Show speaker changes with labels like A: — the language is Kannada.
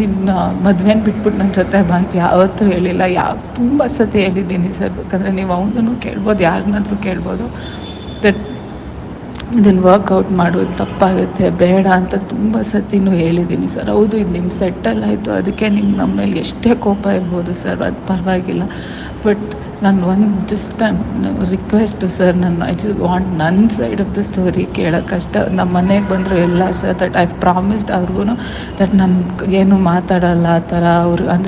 A: ನಿನ್ನ ಮದುವೆನ ಬಿಟ್ಬಿಟ್ಟು ನನ್ನ ಜೊತೆ ಬಾ ಅಂತ ಯಾವತ್ತೂ ಹೇಳಿಲ್ಲ. ಯಾವ ತುಂಬ ಸತಿ ಹೇಳಿದ್ದೀನಿ ಸರ್. ಬೇಕಂದರೆ ನೀವು ಅವನನ್ನು ಕೇಳ್ಬೋದು, ಯಾರನ್ನಾದ್ರೂ ಕೇಳ್ಬೋದು. ದಟ್ ಇದನ್ನು ವರ್ಕೌಟ್ ಮಾಡೋದು ತಪ್ಪಾಗುತ್ತೆ, ಬೇಡ ಅಂತ ತುಂಬ ಸತಿನೂ ಹೇಳಿದ್ದೀನಿ ಸರ್ ಹೌದು, ಇದು ನಿಮ್ಮ ಸೆಟ್ಟಲ್ ಆಯಿತು. ಅದಕ್ಕೆ ನಿಮ್ಗೆ ನಮ್ಮ ಮೇಲೆ ಎಷ್ಟೇ ಕೋಪ ಇರ್ಬೋದು ಸರ್ ಅದು ಪರವಾಗಿಲ್ಲ. ಬಟ್ ನಾನು ಒಂದು ಜಸ್ಟ್ ರಿಕ್ವೆಸ್ಟು ಸರ್ ನಾನು ಐ ಜಸ್ಟ್ ವಾಂಟ್ ನನ್ನ ಸೈಡ್ ಆಫ್ ದ ಸ್ಟೋರಿ ಕೇಳೋಕ್ಕಷ್ಟೇ ನಮ್ಮ ಮನೆಗೆ ಬಂದರು ಎಲ್ಲ ಸರ್ ದಟ್ ಐ ಪ್ರಾಮಿಸ್ಡ್ ಅವ್ರಿಗೂ ದಟ್ ನಾನು ಏನು ಮಾತಾಡಲ್ಲ ಆ ಥರ ಅವರು. ಅಂದರೆ